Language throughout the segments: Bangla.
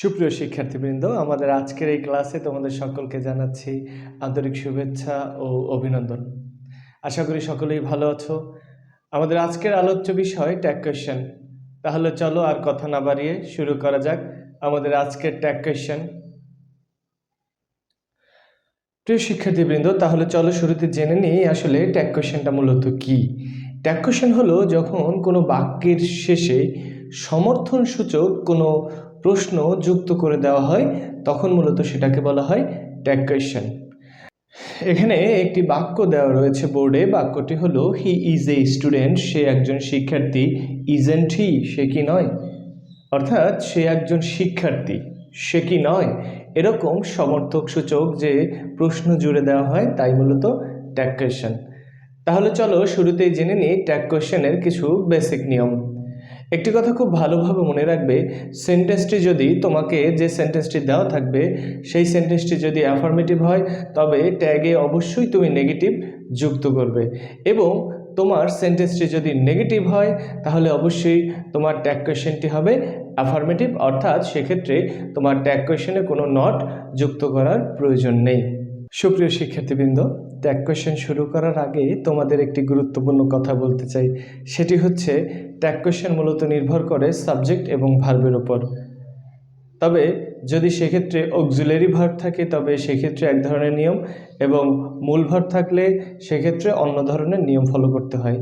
সুপ্রিয় শিক্ষার্থীবৃন্দ, আমাদের আজকের এই ক্লাসে তোমাদের সকলকে জানাচ্ছি আন্তরিক শুভেচ্ছা ও অভিনন্দন। আশা করি সকলেই ভালো আছো। আমাদের আজকের আলোচ্য বিষয় ট্যাগ কোয়েশ্চেন তাহলে চলো আর কথা না বাড়িয়ে শুরু করা যাক আমাদের আজকের ট্যাগ কোয়েশ্চেন প্রিয় শিক্ষার্থীবৃন্দ, তাহলে চলো শুরুতে জেনে নিই আসলে ট্যাগ কোয়েশ্চেনটা মূলত কি। ট্যাগ কোয়েশ্চেন হলো যখন কোনো বাক্যের শেষে সমর্থন সূচক কোনো প্রশ্ন যুক্ত করে দেওয়া হয়, তখন মূলত সেটাকে বলা হয় ট্যাগ কোয়েশ্চেন এখানে একটি বাক্য দেওয়া রয়েছে বোর্ডে, বাক্যটি হলো হি ইজ এ স্টুডেন্ট সে একজন শিক্ষার্থী ইজেন্ট হি সে কি নয়? অর্থাৎ, সে একজন শিক্ষার্থী, সে কি নয়? এরকম সমর্থক সূচক যে প্রশ্ন জুড়ে দেওয়া হয়, তাই মূলত ট্যাগ কোয়েশ্চেন তাহলে চলো শুরুতেই জেনে নিই ট্যাগ কোয়েশ্চেনের কিছু বেসিক নিয়ম। একটি কথা খুব ভালোভাবে মনে রাখবে সেন্টেন্সটি যদি তোমাকে যে সেন্টেন্সটি দেওয়া থাকবে, সেই সেন্টেন্সটি যদি অ্যাফার্মেটিভ হয়, তবে ট্যাগে অবশ্যই তুমি নেগেটিভ যুক্ত করবে। এবং তোমার সেন্টেন্সটি যদি নেগেটিভ হয়, তাহলে অবশ্যই তোমার ট্যাগ কোয়েশ্চেনটি হবে অ্যাফার্মেটিভ অর্থাৎ সেক্ষেত্রে তোমার ট্যাগ কোয়েশ্চেনে কোনো নট যুক্ত করার প্রয়োজন নেই। সুপ্রিয় শিক্ষার্থীবৃন্দ ট্যাগ কোয়েশন শুরু করার আগে তোমাদের একটি গুরুত্বপূর্ণ কথা বলতে চাই। সেটি হচ্ছে ট্যাগ কোয়েশন মূলত নির্ভর করে সাবজেক্ট এবং ভার্বের ওপর তবে যদি সেক্ষেত্রে অক্সিলারি ভার্ব থাকে, তবে সেক্ষেত্রে এক ধরনের নিয়ম এবং মূল ভার্ব থাকলে সেক্ষেত্রে অন্য ধরনের নিয়ম ফলো করতে হয়।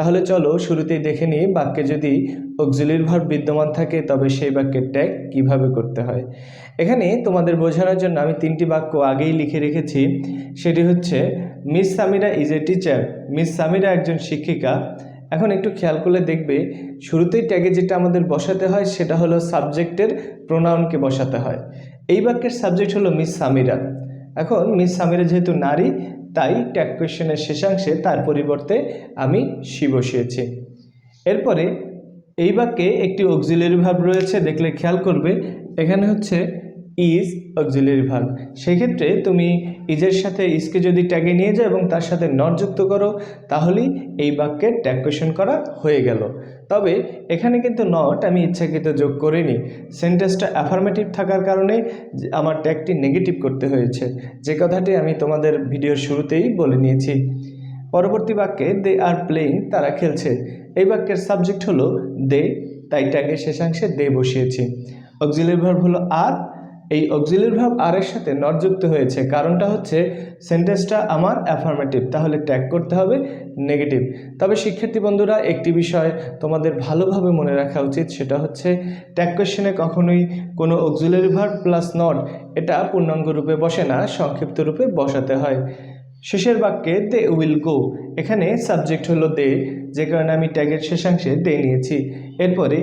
তাহলে চলো শুরুতেই দেখে নিই বাক্যে যদি অক্সিলারি ভার্ব বিদ্যমান থাকে, তবে সেই বাক্যের ট্যাগ কীভাবে করতে হয়। এখানে তোমাদের বোঝানোর জন্য আমি তিনটি বাক্য আগেই লিখে রেখেছি। সেটি হচ্ছে, Miss Samira is a teacher. Miss Samira একজন শিক্ষিকা। এখন একটু খেয়াল করলে দেখবে, শুরুতেই ট্যাগে যেটা আমাদের বসাতে হয়, সেটা হলো সাবজেক্টের প্রোনাউনকে বসাতে হয়। এই বাক্যের সাবজেক্ট হলো মিস সামিরা। এখন মিস সামিরা যেহেতু নারী, তাই ট্যাগ কোয়েশনের শেষাংশে তার পরিবর্তে আমি সি বসিয়েছি। এরপরে এই বাক্যে একটি অক্সিলারি ভাব রয়েছে, দেখলে খেয়াল করবে। এখানে হচ্ছে ইজ অক্সিলারি ভার্ব সেক্ষেত্রে তুমি ইজের সাথে ইজকে যদি ট্যাগে নিয়ে যাও এবং তার সাথে নট যুক্ত করো, তাহলেই এই বাক্যের ট্যাগ কোয়েশন করা হয়ে গেল। তবে এখানে কিন্তু নট আমি ইচ্ছাকৃত যোগ করিনি। সেন্টেন্সটা অ্যাফার্মেটিভ থাকার কারণে আমার ট্যাগটি নেগেটিভ করতে হয়েছে। যে কথাটি আমি তোমাদের ভিডিওর শুরুতেই বলে নিয়েছি। পরবর্তী বাক্যে দে আর প্লেইং তারা খেলছে। এই বাক্যের সাবজেক্ট হলো দে তাই ট্যাগের শেষাংশে দে বসিয়েছি। অক্সিলারি ভার্ব হলো আর এই অক্সিলারি ভার্ব আর এর সাথে নট যুক্ত হয়েছে। কারণটা হচ্ছে সেন্টেন্সটা আমার অ্যাফার্মেটিভ তাহলে ট্যাগ করতে হবে নেগেটিভ তবে শিক্ষার্থী বন্ধুরা, একটি বিষয় তোমাদের ভালোভাবে মনে রাখা উচিত, সেটা হচ্ছে ট্যাগ কোয়েশ্চেনে কখনোই কোনো অক্সিলারি ভার্ব প্লাস নট এটা পূর্ণাঙ্গ রূপে বসে না, সংক্ষিপ্ত রূপে বসাতে হয়। শেষের বাক্যে দে উইল গো এখানে সাবজেক্ট হলো দে যে কারণে আমি ট্যাগের শেষাংশে দে নিয়েছি। এরপরে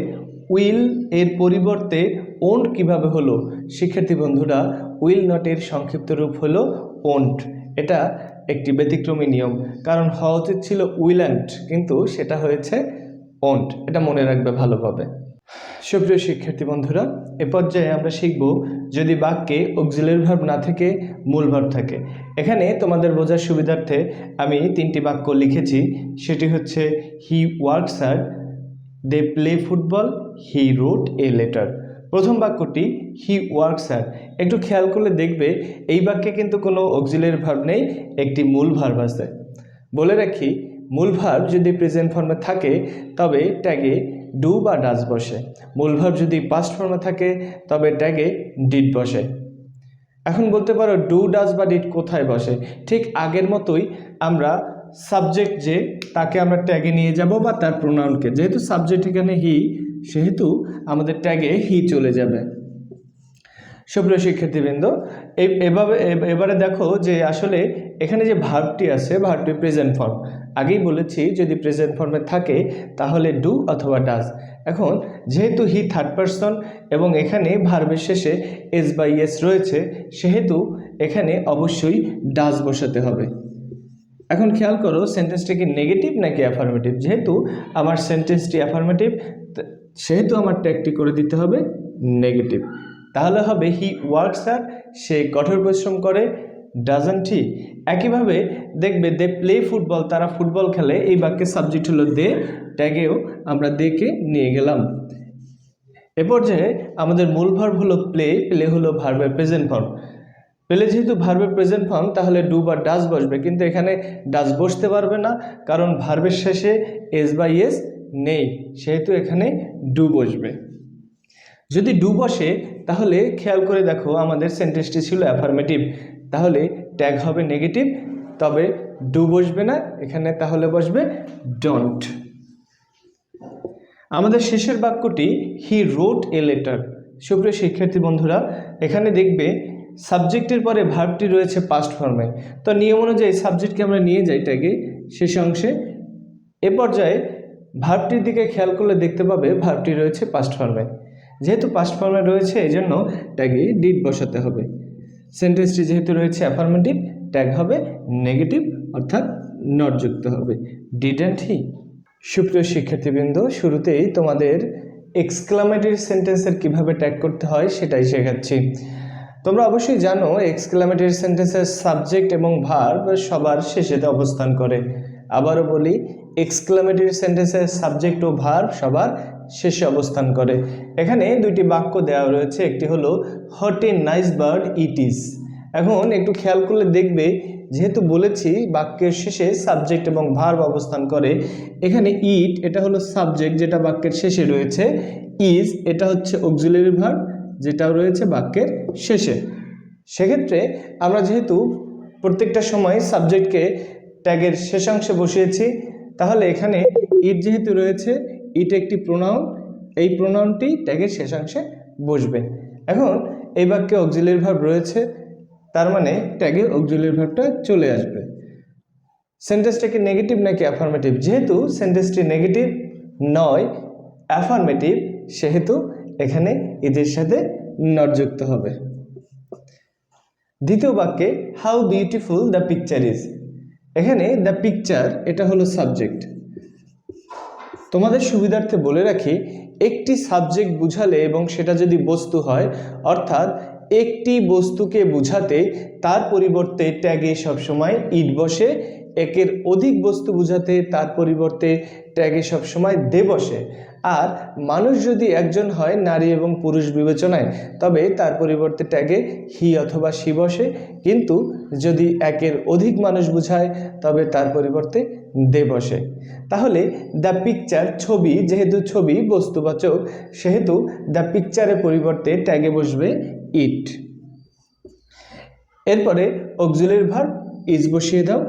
উইল এর পরিবর্তে ওন্ট কীভাবে হলো? শিক্ষার্থী বন্ধুরা, উইল নটের সংক্ষিপ্ত রূপ হলো ওন্ট। এটা একটি ব্যতিক্রমী নিয়ম। কারণ হওয়া উচিত ছিল উইল্যান্ড কিন্তু সেটা হয়েছে ওন্ট। এটা মনে রাখবে ভালোভাবে। সুপ্রিয় শিক্ষার্থী বন্ধুরা, এ পর্যায়ে আমরা শিখব যদি বাক্যে অক্সিলারি ভার্ব না থেকে মূল ভার্ব থাকে। এখানে তোমাদের বোঝার সুবিধার্থে আমি তিনটি বাক্য লিখেছি। সেটি হচ্ছে he works R they play football he wrote a letter প্রথম বাক্যটি হি ওয়ার্কস আর একটু খেয়াল করলে দেখবে এই বাক্যে কিন্তু কোনো অক্সিলারি ভার্ব নেই, একটি মূল ভার্ব আছে। বলে রাখি, মূল ভার্ব যদি প্রেজেন্ট ফর্মে থাকে, তবে ট্যাগে ডু বা ডাজ বসে। মূল ভার্ব যদি পাস্ট ফর্মে থাকে, তবে ট্যাগে ডিড বসে। এখন বলতে পারো ডু ডাজ বা ডিড কোথায় বসে? ঠিক আগের মতোই আমরা সাবজেক্ট যে, তাকে আমরা ট্যাগে নিয়ে যাব বা তার প্রোনাউনকে যেহেতু সাবজেক্ট এখানে হি সেহেতু আমাদের ট্যাগে হি চলে যাবে। সুপ্রিয় শিক্ষার্থীবৃন্দ এভাবে এবারে দেখো যে আসলে এখানে যে ভার্বটি আছে ভার্বটি প্রেজেন্ট ফর্ম আগেই বলেছি, যদি প্রেজেন্ট ফর্মে থাকে, তাহলে ডু অথবা ডাজ এখন, যেহেতু হি থার্ড পারসন এবং এখানে ভার্বের শেষে এস বাই এস রয়েছে, সেহেতু এখানে অবশ্যই ডাজ বসাতে হবে। এখন খেয়াল করো সেন্টেন্সটা কি নেগেটিভ নাকি অ্যাফার্মেটিভ যেহেতু আমার সেন্টেন্সটি অ্যাফার্মেটিভ সেহেতু আমার ট্যাগটি করে দিতে হবে নেগেটিভ তাহলে হবে হি ওয়ার্কস আর সে কঠোর পরিশ্রম করে ডাজেন্ট হি একইভাবে দেখবে দে প্লে ফুটবল তারা ফুটবল খেলে, এই বাক্যের সাবজেক্ট হলো দে ট্যাগেও আমরা দেকে নিয়ে গেলাম। এ পর্যায়ে আমাদের মূল ভার্ব হলো প্লে প্লে হলো ভার্বের প্রেজেন্ট ফর্ম প্লে যেহেতু ভার্বের প্রেজেন্ট ফর্ম তাহলে ডু বা ডাস বসবে। কিন্তু এখানে ডাস বসতে পারবে না, কারণ ভার্বের শেষে এস বাই এস নেই। সেহেতু এখানে ডু বসবে। যদি ডু বসে, তাহলে খেয়াল করে দেখো আমাদের সেন্টেন্সটি ছিল অ্যাফার্মেটিভ তাহলে ট্যাগ হবে নেগেটিভ তবে ডু বসবে না, এখানে তাহলে বসবে ডোন্ট আমাদের শেষের বাক্যটি হি রোট এ লেটার সুপ্রিয় শিক্ষার্থী বন্ধুরা, এখানে দেখবে সাবজেক্টের পরে ভার্বটি রয়েছে পাস্ট ফর্মে তো নিয়ম অনুযায়ী সাবজেক্টকে আমরা নিয়ে যাই ট্যাগে শেষ অংশে। এ পর্যায়ে ভার্বটির দিকে খেয়াল করলে দেখতে পাবে ভার্বটি রয়েছে পাস্ট ফর্মে যেহেতু পাস্ট ফর্মে রয়েছে এই জন্য ট্যাগে ডিড বসাতে হবে। সেন্টেন্সটি যেহেতু রয়েছে অ্যাফার্মেটিভ ট্যাগ হবে নেগেটিভ অর্থাৎ নট যুক্ত হবে। অ্যান্ড হি সুপ্রিয় শিক্ষার্থীবৃন্দ, শুরুতেই তোমাদের এক্সক্লামেটরি সেন্টেন্সের কীভাবে ট্যাগ করতে হয় সেটাই শেখাচ্ছি। তোমরা অবশ্যই জানো এক্সক্লামেটরি সেন্টেন্সের সাবজেক্ট এবং ভার্ব সবার শেষেতে অবস্থান করে। আবারও বলি এক্সক্লামেটরি সেন্টেন্সের সাবজেক্ট ও ভার্ব সবার শেষে অবস্থান করে। এখানে দুইটি বাক্য দেওয়া রয়েছে, একটি হলো what a nice bird it is এখন একটু খেয়াল করলে দেখবে, যেহেতু বলেছি বাক্যের শেষে সাবজেক্ট এবং ভার্ব অবস্থান করে, এখানে ইট এটা হলো সাবজেক্ট যেটা বাক্যের শেষে রয়েছে ইজ এটা হচ্ছে অক্সিলারি ভার্ব যেটাও রয়েছে বাক্যের শেষে। সেক্ষেত্রে আমরা যেহেতু প্রত্যেকটা সময় সাবজেক্টকে ট্যাগের শেষাংশে বসিয়েছি, তাহলে এখানে ইট যেহেতু রয়েছে ইট একটি প্রোনাউন এই প্রোনাউনটি ট্যাগের শেষাংশে বসবে। এখন এই বাক্যে অক্সিলারি ভাব রয়েছে, তার মানে ট্যাগে অক্সিলারি ভাবটা চলে আসবে। সেন্টেন্সটা কি নেগেটিভ নাকি অ্যাফার্মেটিভ যেহেতু সেন্টেন্সটি নেগেটিভ নয় অ্যাফার্মেটিভ সেহেতু এখানে এদের সাথে নট যুক্ত হবে। দ্বিতীয় বাক্যে how beautiful the picture is এখানে দ্য পিকচার এটা হলো সাবজেক্ট তোমাদের সুবিধার্থে বলে রাখি, একটি সাবজেক্ট বুঝালে এবং সেটা যদি বস্তু হয়, অর্থাৎ একটি বস্তুকে বুঝাতে তার পরিবর্তে ট্যাগে সবসময় ইট বসে, একের অধিক বস্তু বুঝাতে তার পরিবর্তে ট্যাগে সবসময় দে বসে। আর মানুষ যদি একজন হয়, নারী এবং পুরুষ বিবেচনায়, তবে তার পরিবর্তে ট্যাগে হি অথবা সি বসে। কিন্তু যদি একের অধিক মানুষ বুঝায়, তবে তার পরিবর্তে দে বসে। তাহলে দ্য পিকচার ছবি, যেহেতু ছবি বস্তুবাচক, সেহেতু দ্য পিকচারের পরিবর্তে ট্যাগে বসবে ইট। এরপরে অক্সিলের ভার ইজ বসিয়ে দাও।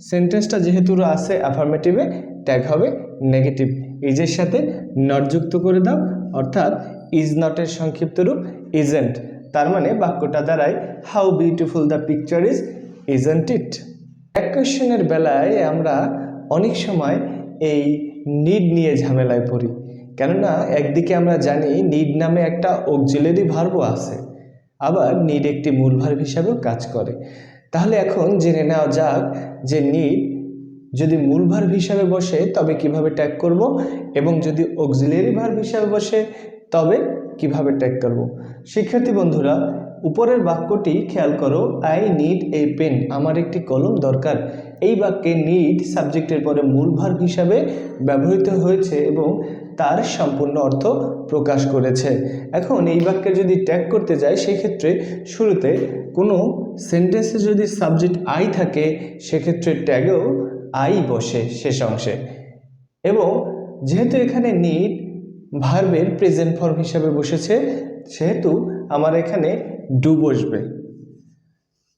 সেন্টেন্সটা যেহেতু আছে অ্যাফার্মেটিভে ট্যাগ হবে নেগেটিভ ইজের সাথে নট যুক্ত করে দাও, অর্থাৎ ইজ নটের সংক্ষিপ্ত রূপ ইজেন্ট তার মানে বাক্যটা দাঁড়ায় how beautiful the picture is isn't it এক কোয়েশ্চেনের বেলায় আমরা অনেক সময় এই নিড নিয়ে ঝামেলায় পড়ি, কেননা একদিকে আমরা জানি নিড নামে একটা অক্সিলারি ভার্বও আছে, আবার নিড একটি মূল ভার্ব হিসাবেও কাজ করে। তাহলে এখন জেনে নেওয়া যাক যে নিড যদি মূল ভার্ব হিসাবে বসে, তবে কীভাবে ট্যাগ করব? এবং যদি অক্সিলারি ভার্ব হিসাবে বসে, তবে কীভাবে ট্যাগ করব? শিক্ষার্থী বন্ধুরা, উপরের বাক্যটি খেয়াল করো আই নিড এ পেন আমার একটি কলম দরকার। এই বাক্যে নিড সাবজেক্টের পরে মূল ভার্ব হিসাবে ব্যবহৃত হয়েছে এবং তার সম্পূর্ণ অর্থ প্রকাশ করেছে। এখন এই বাক্যে যদি ট্যাগ করতে যাই, সেক্ষেত্রে শুরুতে কোনো সেন্টেন্সে যদি সাবজেক্ট আই থাকে, সেক্ষেত্রে ট্যাগেও আই বসে শেষ অংশে। এবং যেহেতু এখানে নিড ভার্বের প্রেজেন্ট ফর্ম হিসাবে বসেছে, সেহেতু আমার এখানে ডু বসবে।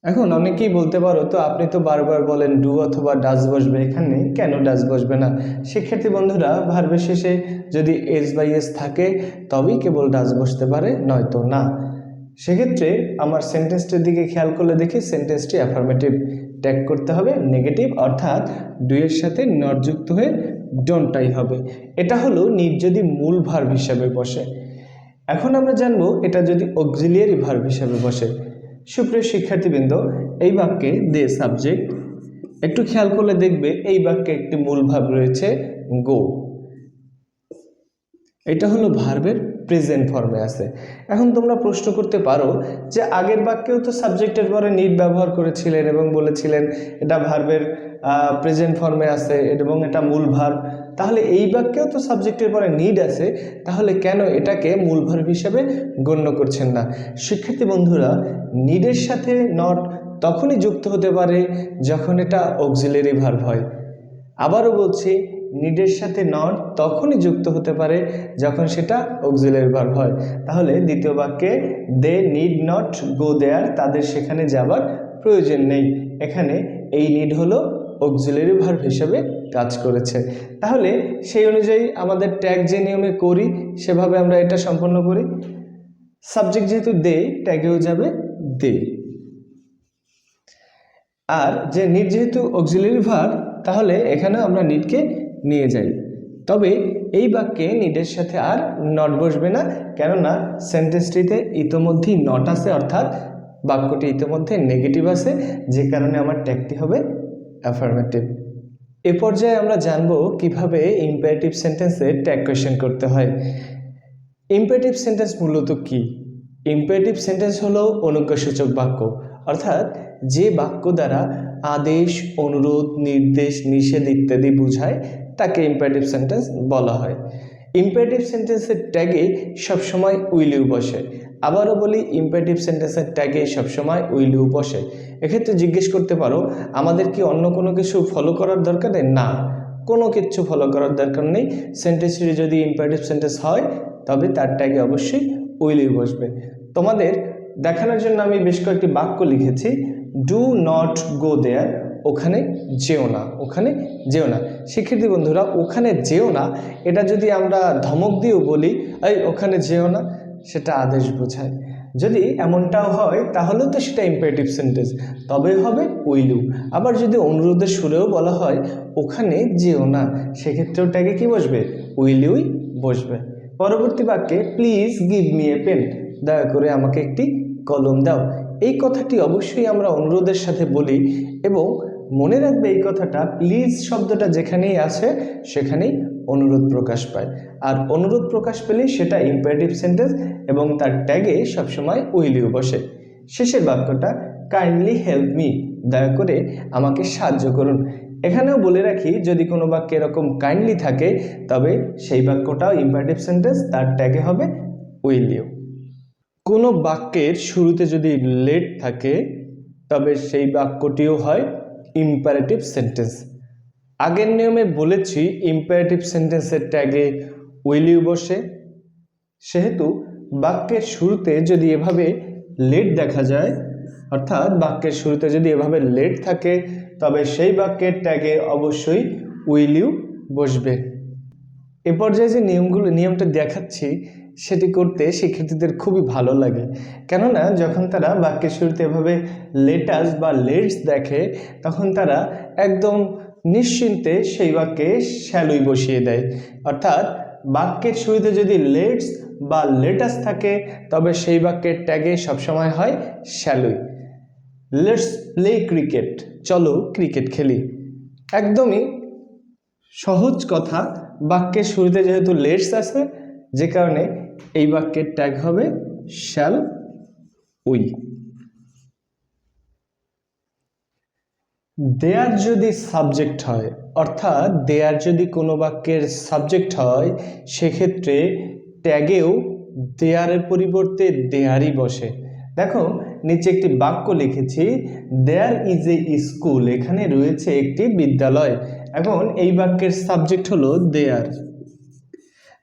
এখন অনেকেই বলতে পারো, তো আপনি তো বারবার বলেন ডু অথবা ডাস বসবে। এখানে কেন ডাস বসবে না? শিক্ষার্থী বন্ধুরা, ভার্বের শেষে যদি এস বাই এস থাকে, তবেই কেবল ডাস বসতে পারে, নয়তো না। সেক্ষেত্রে আমার সেন্টেন্সটির দিকে খেয়াল করলে দেখি সেন্টেন্সটি অ্যাফার্মেটিভ। ট্যাগ করতে হবে নেগেটিভ অর্থাৎ ডুয়ের সাথে নট যুক্ত হয়ে ডোনটাই হবে। এটা হলো নিট যদি মূল ভার্ব হিসাবে বসে। এখন আমরা জানব এটা যদি অক্সিলিয়ারি ভার্ব হিসাবে বসে। সুপ্রিয় শিক্ষার্থীবৃন্দ, এই বাক্যে দে সাবজেক্ট একটু খেয়াল করলে দেখবে এই বাক্যে একটি মূল ভাব রয়েছে গো এটা হলো ভার্বের প্রেজেন্ট ফর্মে আছে। এখন তোমরা প্রশ্ন করতে পারো যে আগের বাক্যেও তো সাবজেক্টের পরে নিড ব্যবহার করেছিলেন এবং বলেছিলেন, এটা ভার্বের প্রেজেন্ট ফর্মে আছে এবং এটা মূল ভার্ব তাহলে এই বাক্যেও তো সাবজেক্টের পরে নিড আছে, তাহলে কেন এটাকে মূল ভার্ব হিসেবে গণ্য করছেন না? শিক্ষার্থী বন্ধুরা নিডের সাথে নট তখনই যুক্ত হতে পারে যখন এটা অক্সিলারি ভার্ব হয়। আবারও বলছি নিডের সাথে নট তখনই যুক্ত হতে পারে যখন সেটা অক্সিলারি ভার্ব হয়। তাহলে দ্বিতীয় বাক্যে দে নিড নট গো দেয়ার তাদের সেখানে যাবার প্রয়োজন নেই। এখানে এই নিড হলো অক্সিলারি ভার্ব হিসেবে কাজ করেছে। তাহলে সেই অনুযায়ী আমাদের ট্যাগ যে নিয়মে করি, সেভাবে আমরা এটা সম্পন্ন করি। সাবজেক্ট যেহেতু দে ট্যাগেও যাবে দে আর যে নিড যেহেতু অক্সিলারি ভার্ব তাহলে এখানে আমরা নিডকে নিয়ে যাই। তবে এই বাক্যে নিডের সাথে আর নট বসবে না, কেননা সেন্টেন্সটিতে ইতোমধ্যেই নট আছে, অর্থাৎ বাক্যটি ইতোমধ্যে নেগেটিভ আছে, যে কারণে আমার ট্যাগটি হবে অ্যাফার্মেটিভ এ পর্যায়ে আমরা জানব কীভাবে ইম্পারেটিভ সেন্টেন্সে ট্যাগ কোয়েশন করতে হয়। ইম্পারেটিভ সেন্টেন্স মূলত কি? ইম্পারেটিভ সেন্টেন্স হলো অনুজ্ঞাসূচক বাক্য, অর্থাৎ যে বাক্য দ্বারা আদেশ, অনুরোধ, নির্দেশ, নিষেধ ইত্যাদি বোঝায় তাকে ইম্পারেটিভ সেন্টেন্স বলা হয়। ইম্পারেটিভ সেন্টেন্সের ট্যাগে সবসময় উইলিউ বসে। আবারও বলি ইম্পারেটিভ সেন্টেন্সের ট্যাগে সবসময় উইলিউ বসে। এক্ষেত্রে জিজ্ঞেস করতে পারো, আমাদের কি অন্য কোনো কিছু ফলো করার দরকার নেই? না, কোনো কিছু ফলো করার দরকার নেই। সেন্টেন্সটি যদি ইম্পারেটিভ সেন্টেন্স হয়, তবে তার ট্যাগে অবশ্যই উইলিউ বসবে। তোমাদের দেখানোর জন্য আমি বেশ কয়েকটি বাক্য লিখেছি। ডু নট গো দেয়ার ওখানে যেও না, ওখানে যেও না। শিক্ষার্থী বন্ধুরা, ওখানে যেও না, এটা যদি আমরা ধমক দিয়েও বলি, এই, ওখানে যেও না, সেটা আদেশ বোঝায়। যদি এমনটাও হয়, তাহলেও তো সেটা ইম্পারেটিভ সেন্টেন্স তবে হবে উইলু আবার যদি অনুরোধের সুরেও বলা হয়, ওখানে যেও না, সেক্ষেত্রেও ট্যাগে কি বসবে? উইলিউই বসবে। পরবর্তী বাক্যে please give me a pen দয়া করে আমাকে একটি কলম দাও। এই কথাটি অবশ্যই আমরা অনুরোধের সাথে বলি এবং মনে রাখবে এই কথাটা প্লিজ শব্দটা যেখানেই আছে, সেখানেই অনুরোধ প্রকাশ পায়। আর অনুরোধ প্রকাশ পেলেই সেটা ইম্পারেটিভ সেন্টেন্স এবং তার ট্যাগে সবসময় উইলিও বসে। শেষের বাক্যটা কাইন্ডলি হেল্প মি দয়া করে আমাকে সাহায্য করুন। এখানেও বলে রাখি, যদি কোনো বাক্যে এরকম কাইন্ডলি থাকে, তবে সেই বাক্যটাও ইম্পারেটিভ সেন্টেন্স তার ট্যাগে হবে উইলিও কোনো বাক্যের শুরুতে যদি লেট থাকে, তবে সেই বাক্যটিও হয় ইম্পারেটিভ সেন্টেন্স আগের নিয়মে বলেছি ইম্পারেটিভ সেন্টেন্সের ট্যাগে উইলিউ বসে। সেহেতু বাক্যের শুরুতে যদি এভাবে লেট দেখা যায়, অর্থাৎ বাক্যের শুরুতে যদি এভাবে লেট থাকে, তবে সেই বাক্যের ট্যাগে অবশ্যই উইলিউ বসবে। এ পর্যায়ে যে নিয়মগুলো, নিয়মটা দেখাচ্ছি সেটি করতে শিক্ষার্থীদের খুবই ভালো লাগে। কেননা যখন তারা বাক্যের শুরুতে এভাবে লেটাস বা লেটস দেখে, তখন তারা একদম নিশ্চিন্তে সেই বাক্যে শ্যালুই বসিয়ে দেয়। অর্থাৎ বাক্যের শুরুতে যদি লেটস বা লেটাস থাকে, তবে সেই বাক্যের ট্যাগে সবসময় হয় shall we. Let's play cricket চলো ক্রিকেট খেলি। একদমই সহজ কথা, বাক্যের শুরুতে যেহেতু লেটস আছে, যে কারণে এই বাক্যের ট্যাগ হবে শ্যাল উই দেয়ার যদি সাবজেক্ট হয়, অর্থাৎ দেয়ার যদি কোনো বাক্যের সাবজেক্ট হয়, সেক্ষেত্রে ট্যাগেও দেয়ারের পরিবর্তে দেয়ারই বসে। দেখো, নিচে একটি বাক্য লিখেছি দেয়ার ইজ এ স্কুল এখানে রয়েছে একটি বিদ্যালয়। এখন এই বাক্যের সাবজেক্ট হলো দেয়ার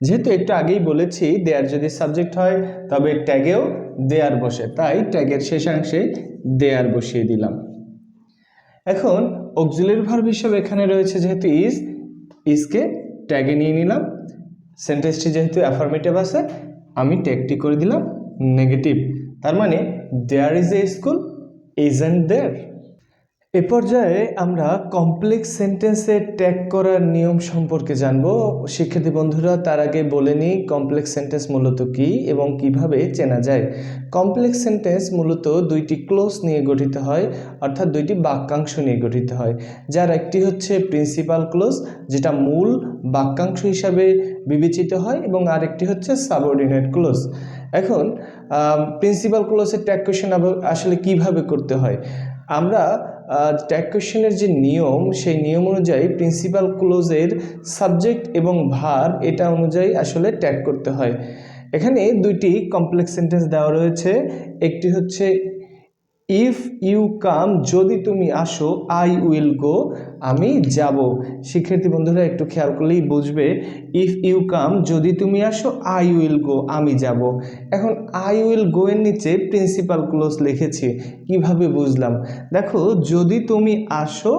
যেহেতু একটু আগেই বলেছি দেয়ার যদি সাবজেক্ট হয়, তবে ট্যাগেও দেয়ার বসে। তাই ট্যাগের শেষাংশে দেয়ার বসিয়ে দিলাম। এখন অক্সিলারি ভার্ব হিসেবে এখানে রয়েছে যেহেতু ইজ ইজকে ট্যাগে নিয়ে নিলাম। সেন্টেন্সটি যেহেতু অ্যাফার্মেটিভ আছে, আমি ট্যাগটি করে দিলাম নেগেটিভ তার মানে there is a school is and there a পর্যায়ে আমরা কমপ্লেক্স সেন্টেন্সে ট্যাগ করার নিয়ম সম্পর্কে জানব। শিক্ষার্থী বন্ধুরা, তার আগে বলে নিই কমপ্লেক্স সেন্টেন্স মূলত কী এবং কীভাবে চেনা যায়? কমপ্লেক্স সেন্টেন্স মূলত দুইটি ক্লোজ নিয়ে গঠিত হয়, অর্থাৎ দুইটি বাক্যাংশ নিয়ে গঠিত হয়। যার একটি হচ্ছে প্রিন্সিপাল ক্লোজ যেটা মূল বাক্যাংশ হিসাবে বিবেচিত হয়, এবং আরেকটি হচ্ছে সাবঅর্ডিনেট ক্লোজ এখন প্রিন্সিপাল ক্লোজের ট্যাগ কোয়েশন আসলে কীভাবে করতে হয়? আমরা ট্যাগ কোয়েশনের যে নিয়ম, সেই নিয়ম অনুযায়ী প্রিন্সিপাল ক্লোজের সাবজেক্ট এবং ভার এটা অনুযায়ী আসলে ট্যাগ করতে হয়। এখানে দুইটি কমপ্লেক্স সেন্টেন্স দেওয়া রয়েছে। একটি হচ্ছে ইফ ইউ কাম যদি তুমি আসো আই উইল গো আমি যাব। শিক্ষার্থী বন্ধুরা, একটু খেয়াল করলেই বুঝবে। ইফ ইউ কাম যদি তুমি আসো আই উইল গো আমি যাব। এখন আই উইল গো এর নিচে প্রিন্সিপাল ক্লোজ লিখেছি। কীভাবে বুঝলাম? দেখো, যদি তুমি আসো,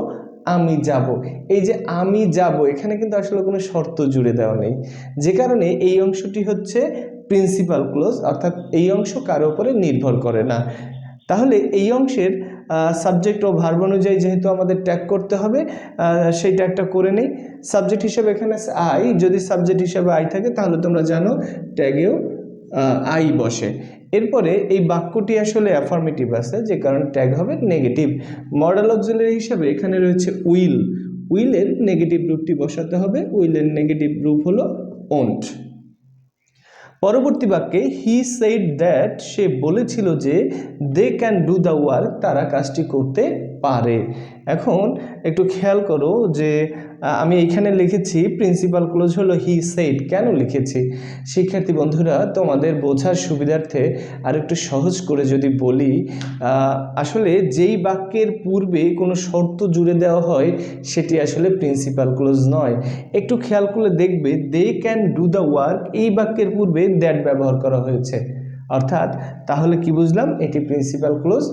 আমি যাব। এই যে আমি যাব, এখানে কিন্তু আসলে কোনো শর্ত জুড়ে দেওয়া নেই। যে কারণে এই অংশটি হচ্ছে প্রিন্সিপাল ক্লোজ অর্থাৎ এই অংশ কারও উপরে নির্ভর করে না। তাহলে এই অংশের সাবজেক্ট ও ভার্ব অনুযায়ী যেহেতু আমাদের ট্যাগ করতে হবে সেই ট্যাগটা করে নেই। সাবজেক্ট হিসেবে এখানে আই যদি সাবজেক্ট হিসেবে আই থাকে তাহলে তোমরা জানো ট্যাগেও আই বসে। এরপরে এই বাক্যটি আসলে অ্যাফার্মেটিভ আছে, যে কারণ ট্যাগ হবে নেগেটিভ মডেল অক্সিলারি হিসাবে এখানে রয়েছে উইল উইলের নেগেটিভ রূপটি বসাতে হবে। উইলের নেগেটিভ রূপ হলো ওন্ট পরবর্তী বাক্যে হি সেইড দ্যাট সে বলেছিল যে they can do the work তারা কাজটি করতে পারে। এখন একটু খেয়াল করো যে আমি এখানে লিখেছি প্রিন্সিপাল ক্লোজ হলো হি সেইড কেন লিখেছি? শিক্ষার্থী বন্ধুরা, তোমাদের বোঝার সুবিধার্থে আর একটু সহজ করে যদি বলি আসলে যেই বাক্যের পূর্বে কোনো শর্ত জুড়ে দেওয়া হয়, সেটি আসলে প্রিন্সিপাল ক্লোজ নয়। একটু খেয়াল করলে দেখবে they can do the work এই বাক্যের পূর্বে দ্যাট ব্যবহার করা হয়েছে। অর্থাৎ তাহলে কি বুঝলাম? এটি প্রিন্সিপাল ক্লোজ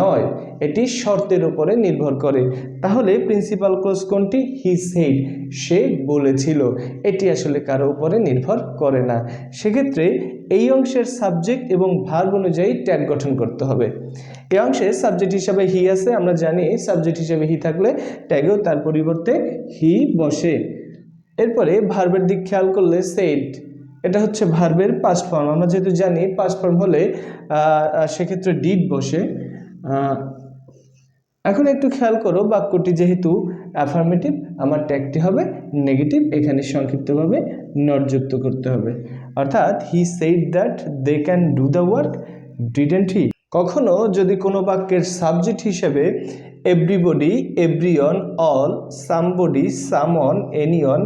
নয়। এটি শর্তের উপরে নির্ভর করে। তাহলে প্রিন্সিপাল ক্লোজ কোনটি? হি সেইড সে বলেছিল। এটি আসলে কারও উপরে নির্ভর করে না। সেক্ষেত্রে এই অংশের সাবজেক্ট এবং ভার্ব অনুযায়ী ট্যাগ গঠন করতে হবে। এই অংশে সাবজেক্ট হিসাবে হি আছে, আমরা জানি সাবজেক্ট হিসাবে হি থাকলে ট্যাগেও তার পরিবর্তে হি বসে। এরপরে ভার্বের দিক খেয়াল করলে সেইড এটা হচ্ছে ভার্বের পাস্ট ফর্ম আমরা যেহেতু জানি পাস্ট ফর্ম হলে সেক্ষেত্রে ডিড বসে। এখন একটু খেয়াল করো, বাক্যটি যেহেতু অ্যাফার্মেটিভ আমার ট্যাগটি হবে নেগেটিভ এখানে সংক্ষিপ্তভাবে নট যুক্ত করতে হবে। অর্থাৎ he said that they can do the work didn't he কখনো যদি কোনো বাক্যের সাবজেক্ট হিসেবে everybody everyone all somebody someone anyone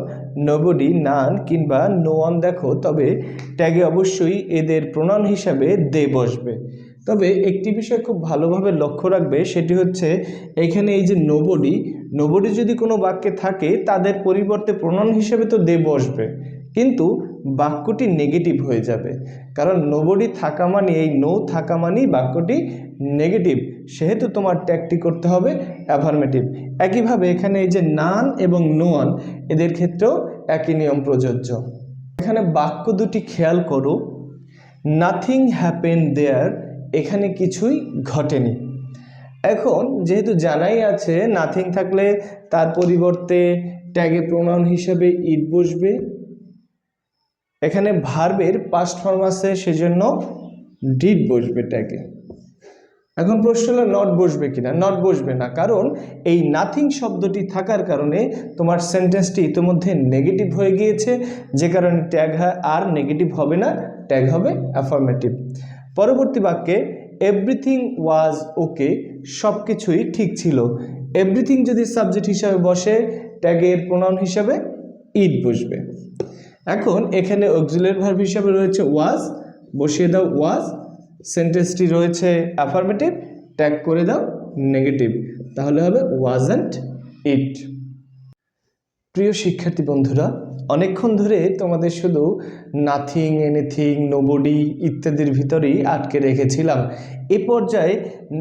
nobody none কিংবা নো অন দেখো, তবে ট্যাগে অবশ্যই এদের প্রণাম হিসাবে দে বসবে। তবে একটি বিষয় খুব ভালোভাবে লক্ষ্য রাখবে, সেটি হচ্ছে এখানে এই যে নোবডি নোবডি যদি কোনো বাক্যে থাকে, তাদের পরিবর্তে প্রণাম হিসেবে তো দে বসবে, কিন্তু বাক্যটি নেগেটিভ হয়ে যাবে। কারণ নোবডি থাকা মানে এই নো থাকা মানেই বাক্যটি নেগেটিভ সেহেতু তোমার ট্যাগটি করতে হবে অ্যাফার্মেটিভ একইভাবে এখানে এই যে নান এবং নোয়ান এদের ক্ষেত্রেও একই নিয়ম প্রযোজ্য। এখানে বাক্য দুটি খেয়াল করো। নাথিং হ্যাপেন দেয়ার এখানে কিছুই ঘটেনি। এখন যেহেতু জানাই আছে নাথিং থাকলে তার পরিবর্তে ট্যাগে প্রমাণ হিসেবে ইট বসবে। এখানে ভার্বের পাস্ট ফর্ম আছে, সেজন্য ডিড বসবে ট্যাগে এখন প্রশ্ন হলো নট বসবে কিনা? নট বসবে না। কারণ এই নাথিং শব্দটি থাকার কারণে তোমার সেন্টেন্সটি ইতিমধ্যে নেগেটিভ হয়ে গিয়েছে। যে কারণে ট্যাগ আর নেগেটিভ হবে না ট্যাগ হবে অ্যাফার্মেটিভ পরবর্তী বাক্যে এভরিথিং ওয়াজ ওকে সব কিছুই ঠিক ছিল। এভরিথিং যদি সাবজেক্ট হিসাবে বসে ট্যাগের প্রণাম হিসাবে ইট বসবে। এখন এখানে অক্সিলের ভার্ব হিসাবে রয়েছে ওয়াজ বসিয়ে দাও ওয়াজ সেন্টেন্সটি রয়েছে অ্যাফার্মেটিভ ট্যাগ করে দাও নেগেটিভ তাহলে হবে ওয়াজেন্ট ইট প্রিয় শিক্ষার্থী বন্ধুরা, অনেকক্ষণ ধরে তোমাদের শুধু নাথিং এনিথিং নোবডি ইত্যাদির ভিতরেই আটকে রেখেছিলাম। এ পর্যায়ে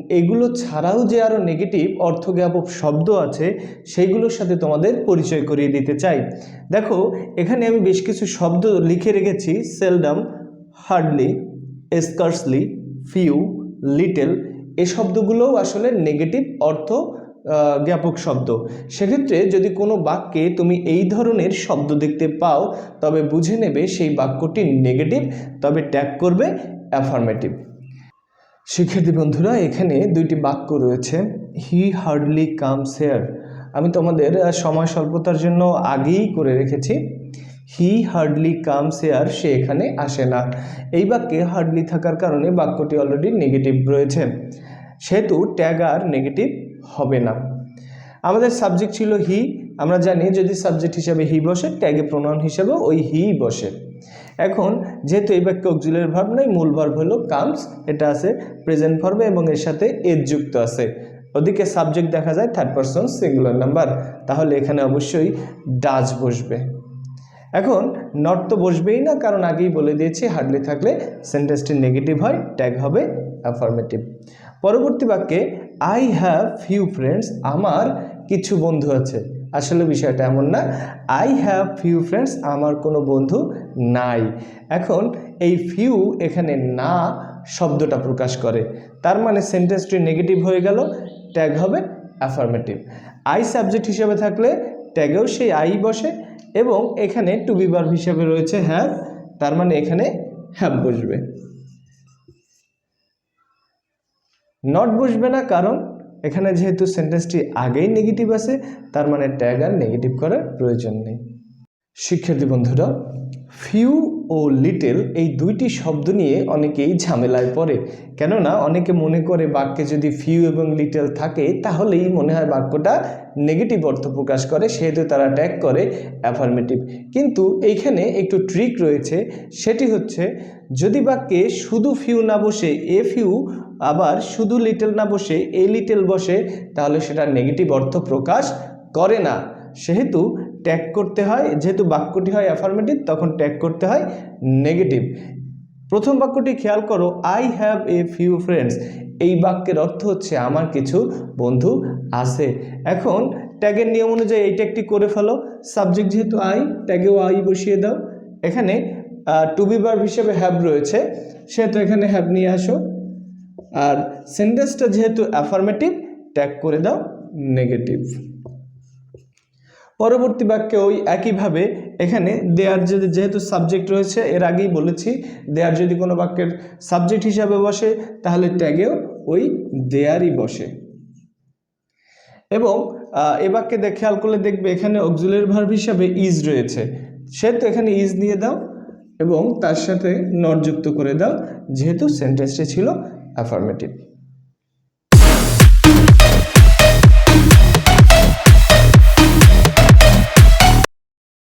এগুলো ছাড়াও যে আরও নেগেটিভ অর্থজ্ঞাপক শব্দ আছে সেইগুলোর সাথে তোমাদের পরিচয় করিয়ে দিতে চাই। দেখো, এখানে আমি বেশ কিছু শব্দ লিখে রেখেছি seldom hardly scarcely, few, little a শব্দগুলোও আসলে নেগেটিভ অর্থ জ্ঞাপক শব্দ। সেক্ষেত্রে যদি কোনো বাক্যে তুমি এই ধরনের শব্দ দেখতে পাও, তবে বুঝে নেবে সেই বাক্যটি নেগেটিভ, তবে ট্যাগ করবে অ্যাফার্মেটিভ। শিক্ষার্থী বন্ধুরা, এখানে দুইটি বাক্য রয়েছে, হি হার্ডলি কামস হেয়ার। আমি তোমাদের সময় স্বল্পতার জন্য আগেই করে রেখেছি। হি হার্ডলি কামস হেয়ার সে এখানে আসে না। এই বাক্যে হার্ডলি থাকার কারণে বাক্যটি অলরেডি নেগেটিভ রয়েছে। সেহেতু ট্যাগ আর নেগেটিভ হবে না। আমাদের সাবজেক্ট ছিল হি আমরা জানি যদি সাবজেক্ট হিসাবে হি বসে ট্যাগে প্রণয়ন হিসাবে ওই হি বসে। এখন যেহেতু এই বাক্যে অক্সিলারি ভার্ব নয় মূল ভার্ব হলো কামস এটা আছে প্রেজেন্ট ভার্বে এবং এর সাথে এজ যুক্ত আছে। ওদিকে সাবজেক্ট দেখা যায় থার্ড পারসন সিঙ্গুলার নাম্বার তাহলে এখানে অবশ্যই ডাজ বসবে। এখন নট তো বসবেই না, কারণ আগেই বলে দিয়েছি হার্ডলি থাকলে সেন্টেন্সটি নেগেটিভ হয় ট্যাগ হবে অ্যাফার্মেটিভ পরবর্তী বাক্যে আই হ্যাভ ফিউ ফ্রেন্ডস আমার কিছু বন্ধু আছে। আসলে বিষয়টা এমন না আই হ্যাভ ফিউ ফ্রেন্ডস আমার কোনো বন্ধু নাই। এখন এই ফিউ এখানে না শব্দটা প্রকাশ করে। তার মানে সেন্টেন্সটি নেগেটিভ হয়ে গেল ট্যাগ হবে অ্যাফার্মেটিভ আই সাবজেক্ট হিসেবে থাকলে ট্যাগেও সেই আই বসে এবং এখানে টু বি হিসাবে হিসেবে রয়েছে হ্যাভ তার মানে এখানে হ্যাভ বসবে। নট বসবে না, কারণ এখানে যেহেতু সেন্টেন্সটি আগেই নেগেটিভ আছে, তার মানে ট্যাগ আর নেগেটিভ করার প্রয়োজন নেই। শিক্ষার্থী বন্ধুরা ফিউ ও লিটেল এই দুইটি শব্দ নিয়ে অনেকেই ঝামেলায় পড়ে। কেননা অনেকে মনে করে বাক্যে যদি ফিউ এবং লিটেল থাকে, তাহলেই মনে হয় বাক্যটা নেগেটিভ অর্থ প্রকাশ করে, সেহেতু তারা ট্যাগ করে অ্যাফার্মেটিভ কিন্তু এইখানে একটু ট্রিক রয়েছে, সেটি হচ্ছে যদি বাক্যে শুধু ফিউ না বসে এ ফিউ আবার শুধু লিটেল না বসে এ লিটেল বসে, তাহলে সেটা নেগেটিভ অর্থ প্রকাশ করে না। সেহেতু ট্যাগ করতে হয়, যেহেতু বাক্যটি হয় অ্যাফার্মেটিভ তখন ট্যাগ করতে হয় নেগেটিভ প্রথম বাক্যটি খেয়াল করো I have a few friends এই বাক্যের অর্থ হচ্ছে, আমার কিছু বন্ধু আছে। এখন ট্যাগের নিয়ম অনুযায়ী এই ট্যাগটি করে ফেলো। সাবজেক্ট যেহেতু আই ট্যাগেও আই বসিয়ে দাও। এখানে টু বি ভার্ব হিসেবে হ্যাভ রয়েছে। সেহেতু এখানে হ্যাভ নিয়ে আসো। আর সেন্টেন্সটা যেহেতু অ্যাফার্মেটিভ ট্যাগ করে দাও নেগেটিভ পরবর্তী বাক্যে ওই একইভাবে এখানে দেয়ার যদি যেহেতু সাবজেক্ট রয়েছে, এর আগেই বলেছি দেয়ার যদি কোনো বাক্যের সাবজেক্ট হিসাবে বসে, তাহলে ট্যাগেও ওই দেয়ারই বসে। এবং এ বাক্যে দেখ খেয়াল করলে দেখবে এখানে অক্সুলের ভার্ব হিসাবে ইজ রয়েছে। সেহেতু এখানে ইজ নিয়ে দাও এবং তার সাথে নট যুক্ত করে দাও, যেহেতু সেন্টেন্সটি ছিল অ্যাফার্মেটিভ